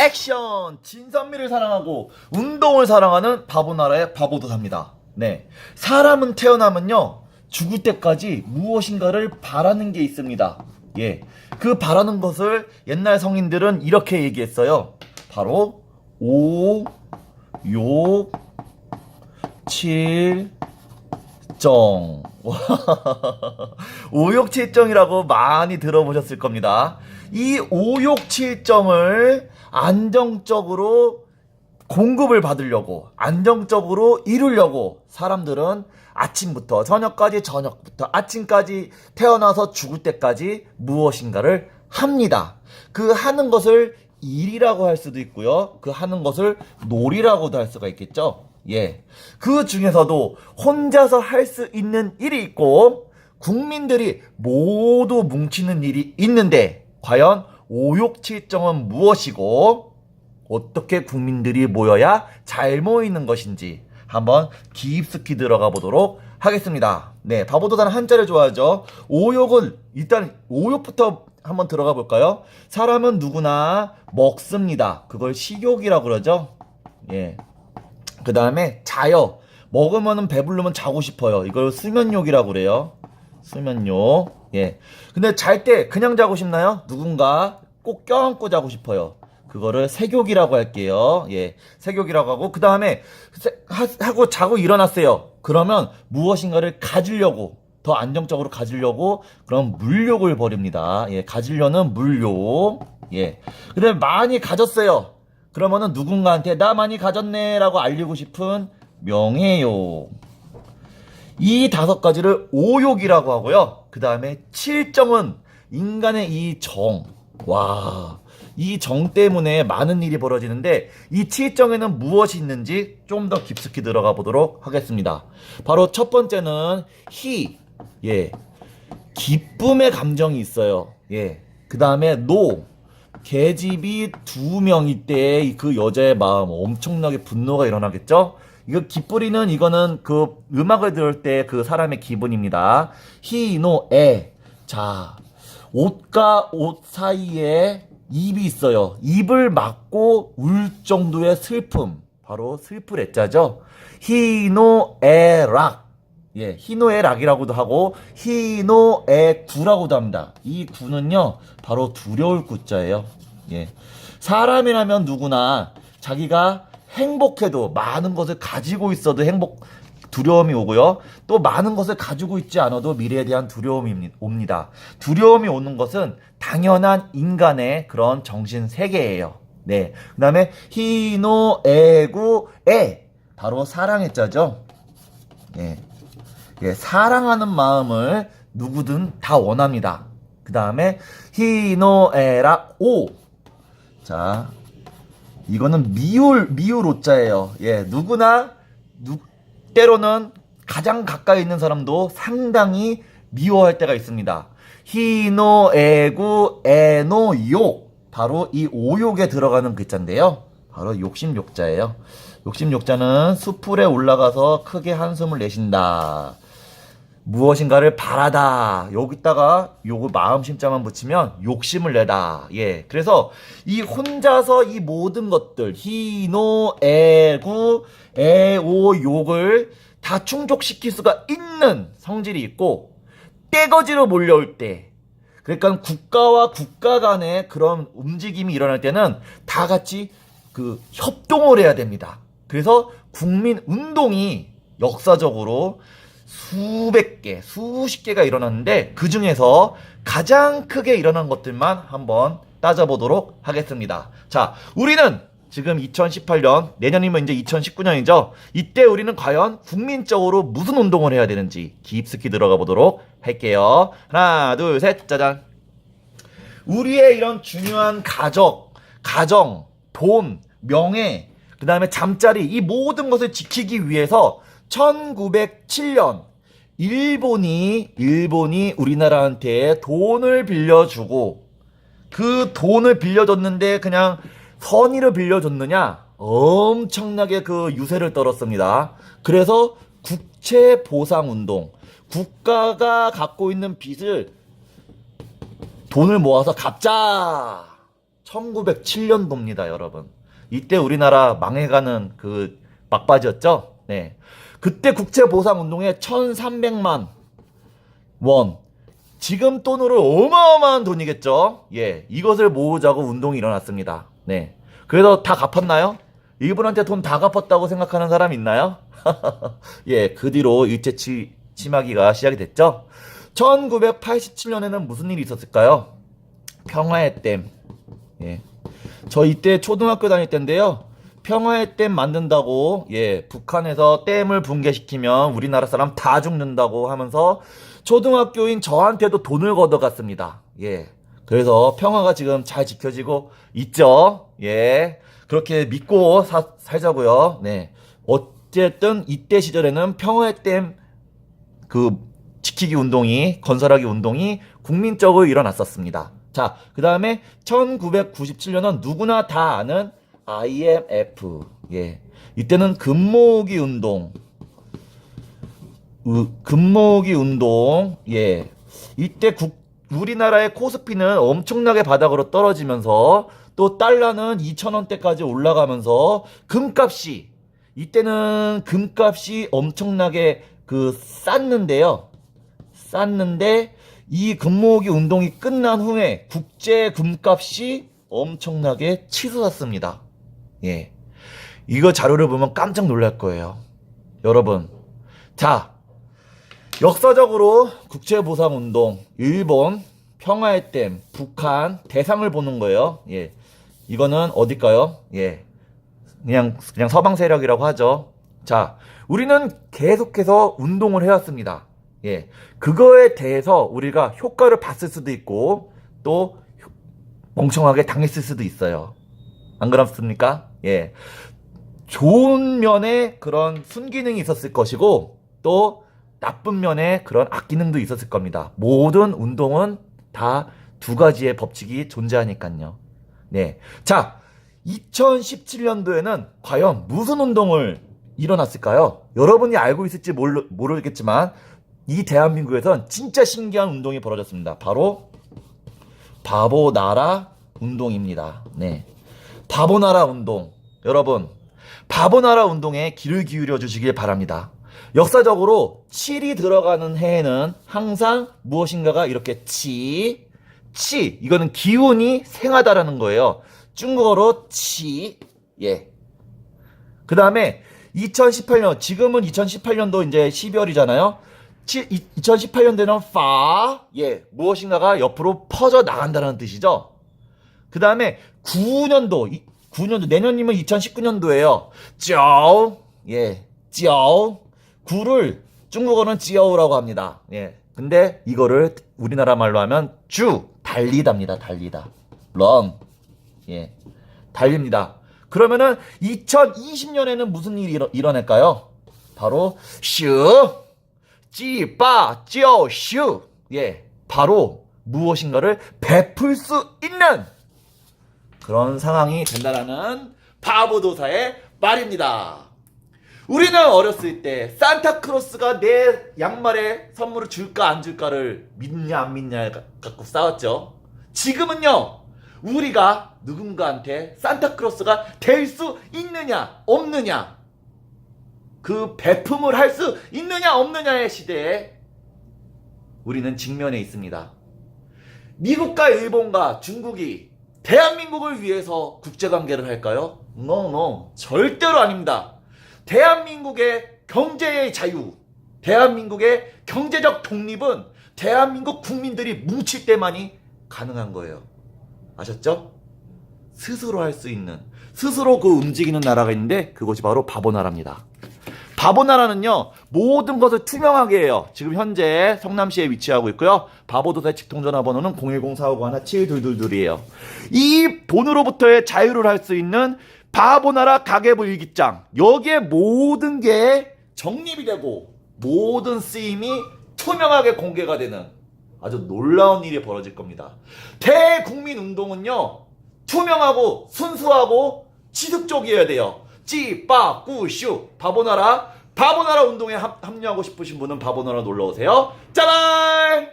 액션! 진선미를 사랑하고 운동을 사랑하는 바보나라의 바보도사입니다. 네. 사람은 태어나면요, 죽을 때까지 무엇인가를 바라는 게 있습니다. 예. 그 바라는 것을 옛날 성인들은 이렇게 얘기했어요. 바로, 오, 욕, 칠, 정. 오욕칠정이라고 많이 들어보셨을 겁니다. 이 오욕칠정을 안정적으로 공급을 받으려고, 안정적으로 이루려고 사람들은 아침부터 저녁까지 저녁부터 아침까지 태어나서 죽을 때까지 무엇인가를 합니다. 그 하는 것을 일이라고 할 수도 있고요. 그 하는 것을 놀이라고도 할 수가 있겠죠. 예. 그 중에서도 혼자서 할 수 있는 일이 있고 국민들이 모두 뭉치는 일이 있는데 과연 오욕칠정은 무엇이고 어떻게 국민들이 모여야 잘 모이는 것인지 한번 깊숙이 들어가 보도록 하겠습니다. 네, 바보도사는 한자를 좋아하죠. 오욕은 일단 오욕부터 한번 들어가 볼까요? 사람은 누구나 먹습니다. 그걸 식욕이라고 그러죠. 예. 그 다음에 자요. 먹으면은 배부르면 자고 싶어요. 이걸 수면욕이라고 그래요. 수면욕. 예. 근데 잘 때 그냥 자고 싶나요? 누군가 꼭 껴안고 자고 싶어요. 그거를 색욕이라고 할게요. 예. 색욕이라고 하고 그 다음에 하고 자고 일어났어요. 그러면 무엇인가를 가지려고 더 안정적으로 가지려고 그럼 물욕을 벌입니다. 예. 가지려는 물욕. 예. 근데 많이 가졌어요. 그러면은 누군가한테 나 많이 가졌네 라고 알리고 싶은 명예욕. 이 다섯 가지를 오욕이라고 하고요. 그 다음에 칠정은 인간의 이 정. 와. 이 정 때문에 많은 일이 벌어지는데 이 칠정에는 무엇이 있는지 좀 더 깊숙이 들어가 보도록 하겠습니다. 바로 첫 번째는 희. 예. 기쁨의 감정이 있어요. 예. 그 다음에 노. 계집이 두 명일 때 그 여자의 마음 엄청나게 분노가 일어나겠죠? 이거 기뿌리는 이거는 그 음악을 들을 때 그 사람의 기분입니다. 히노 에. 자, 옷과 옷 사이에 입이 있어요. 입을 막고 울 정도의 슬픔. 바로 슬프레자죠. 히노에락. 예, 희노애락이라고도 하고 희노애구라고도 합니다. 이 구는요, 바로 두려울 구자예요. 예, 사람이라면 누구나 자기가 행복해도 많은 것을 가지고 있어도 행복 두려움이 오고요. 또 많은 것을 가지고 있지 않아도 미래에 대한 두려움이 옵니다. 두려움이 오는 것은 당연한 인간의 그런 정신 세계예요. 네. 그 다음에 희노애구애 바로 사랑의 자죠. 예. 예, 사랑하는 마음을 누구든 다 원합니다. 그 다음에 히노에라 오. 자, 이거는 미울 오자예요. 예, 누구나 누 때로는 가장 가까이 있는 사람도 상당히 미워할 때가 있습니다. 히노 에구 에노 욕 바로 이 오욕에 들어가는 글자인데요. 바로 욕심 욕자예요. 욕심 욕자는 수풀에 올라가서 크게 한숨을 내쉰다. 무엇인가를 바라다. 여기다가 요거 마음 심자만 붙이면 욕심을 내다. 예. 그래서 이 혼자서 이 모든 것들 희노 애구 애오 욕을 다 충족시킬 수가 있는 성질이 있고 떼거지로 몰려올 때 그러니까 국가와 국가 간의 그런 움직임이 일어날 때는 다 같이 그 협동을 해야 됩니다. 그래서 국민 운동이 역사적으로 수백 개, 수십 개가 일어났는데 그 중에서 가장 크게 일어난 것들만 한번 따져보도록 하겠습니다. 자, 우리는 지금 2018년, 내년이면 이제 2019년이죠. 이때 우리는 과연 국민적으로 무슨 운동을 해야 되는지 깊숙이 들어가 보도록 할게요. 하나, 둘, 셋, 짜잔. 우리의 이런 중요한 가족, 가정, 돈, 명예, 그 다음에 잠자리, 이 모든 것을 지키기 위해서 1907년 일본이 일본이 우리나라한테 돈을 빌려주고 그 돈을 빌려줬는데 그냥 선의를 빌려줬느냐 엄청나게 그 유세를 떨었습니다. 그래서 국채 보상 운동 국가가 갖고 있는 빚을 돈을 모아서 갚자 1907년도입니다, 여러분. 이때 우리나라 망해가는 그 막바지였죠? 네. 그때 국제보상운동에 1300만 원. 지금 돈으로 어마어마한 돈이겠죠? 예. 이것을 모으자고 운동이 일어났습니다. 네. 그래서 다 갚았나요? 일본한테 돈 다 갚았다고 생각하는 사람 있나요? 예. 그 뒤로 일제 치, 침하기가 시작이 됐죠? 1987년에는 무슨 일이 있었을까요? 평화의 댐. 예. 저 이때 초등학교 다닐 때인데요. 평화의 댐 만든다고, 예, 북한에서 댐을 붕괴시키면 우리나라 사람 다 죽는다고 하면서 초등학교인 저한테도 돈을 걷어갔습니다. 예. 그래서 평화가 지금 잘 지켜지고 있죠. 예. 그렇게 믿고 사- 살자고요. 네. 어쨌든 이때 시절에는 평화의 댐그 지키기 운동이 건설하기 운동이 국민적으로 일어났었습니다. 자, 그 다음에 1997년은 누구나 다 아는 IMF. 예. 이때는 금모으기 운동. 으, 금모으기 운동. 예. 이때 국, 우리나라의 코스피는 엄청나게 바닥으로 떨어지면서 또 달러는 2,000원대까지 올라가면서 금값이 이때는 금값이 엄청나게 그 쌌는데요. 쌌는데 이 금모으기 운동이 끝난 후에 국제 금값이 엄청나게 치솟았습니다. 예. 이거 자료를 보면 깜짝 놀랄 거예요. 여러분. 자, 역사적으로 국제보상운동, 일본, 평화의 댐, 북한, 대상을 보는 거예요. 예. 이거는 어딜까요? 예. 그냥, 그냥 서방 세력이라고 하죠. 자, 우리는 계속해서 운동을 해왔습니다. 예. 그거에 대해서 우리가 효과를 봤을 수도 있고, 또, 효- 멍청하게 당했을 수도 있어요. 안 그렇습니까? 예. 좋은 면에 그런 순기능이 있었을 것이고, 또, 나쁜 면에 그런 악기능도 있었을 겁니다. 모든 운동은 다 두 가지의 법칙이 존재하니까요. 네. 자, 2017년도에는 과연 무슨 운동을 일어났을까요? 여러분이 알고 있을지 모르, 모르겠지만, 이 대한민국에선 진짜 신기한 운동이 벌어졌습니다. 바로, 바보나라 운동입니다. 네. 바보나라 운동. 여러분, 바보나라 운동에 귀를 기울여 주시길 바랍니다. 역사적으로 7이 들어가는 해에는 항상 무엇인가가 이렇게 치, 치, 이거는 기운이 생하다라는 거예요. 중국어로 치, 예. 그 다음에 2018년, 지금은 2018년도 이제 12월이잖아요. 2018년도에는 파, 예, 무엇인가가 옆으로 퍼져 나간다는 뜻이죠. 그 다음에 9년도, 9년도, 내년이면 2019년도예요. 쩌, 예, 쩌. 구를 중국어는 찌어우라고 합니다. 예. 근데 이거를 우리나라 말로 하면 주, 달리다입니다. 달리다. run. 예. 달립니다. 그러면은 2020년에는 무슨 일이 일어, 일어날까요? 바로 슈, 찌빠, 찌어, 슈. 예. 바로 무엇인가를 베풀 수 있는 그런 상황이 된다라는 바보도사의 말입니다. 우리는 어렸을 때 산타크로스가 내 양말에 선물을 줄까 안 줄까를 믿냐 안 믿냐 갖고 싸웠죠. 지금은요. 우리가 누군가한테 산타크로스가 될 수 있느냐 없느냐 그 배품을 할 수 있느냐 없느냐의 시대에 우리는 직면해 있습니다. 미국과 일본과 중국이 대한민국을 위해서 국제관계를 할까요? No, no. 절대로 아닙니다. 대한민국의 경제의 자유, 대한민국의 경제적 독립은 대한민국 국민들이 뭉칠 때만이 가능한 거예요. 아셨죠? 스스로 할 수 있는, 스스로 그 움직이는 나라가 있는데 그것이 바로 바보 나라입니다. 바보나라는요, 모든 것을 투명하게 해요. 지금 현재 성남시에 위치하고 있고요. 바보도사 직통 전화번호는 010-459-17222이에요. 이 본으로부터의 자유를 할 수 있는 바보나라 가계부 일기장. 여기에 모든 게 정립이 되고, 모든 쓰임이 투명하게 공개가 되는 아주 놀라운 일이 벌어질 겁니다. 대국민 운동은요, 투명하고 순수하고 지속적이어야 돼요. 찌빠 꾸슈 바보나라 바보나라 운동에 합, 합류하고 싶으신 분은 바보나라 놀러 오세요. 짜란!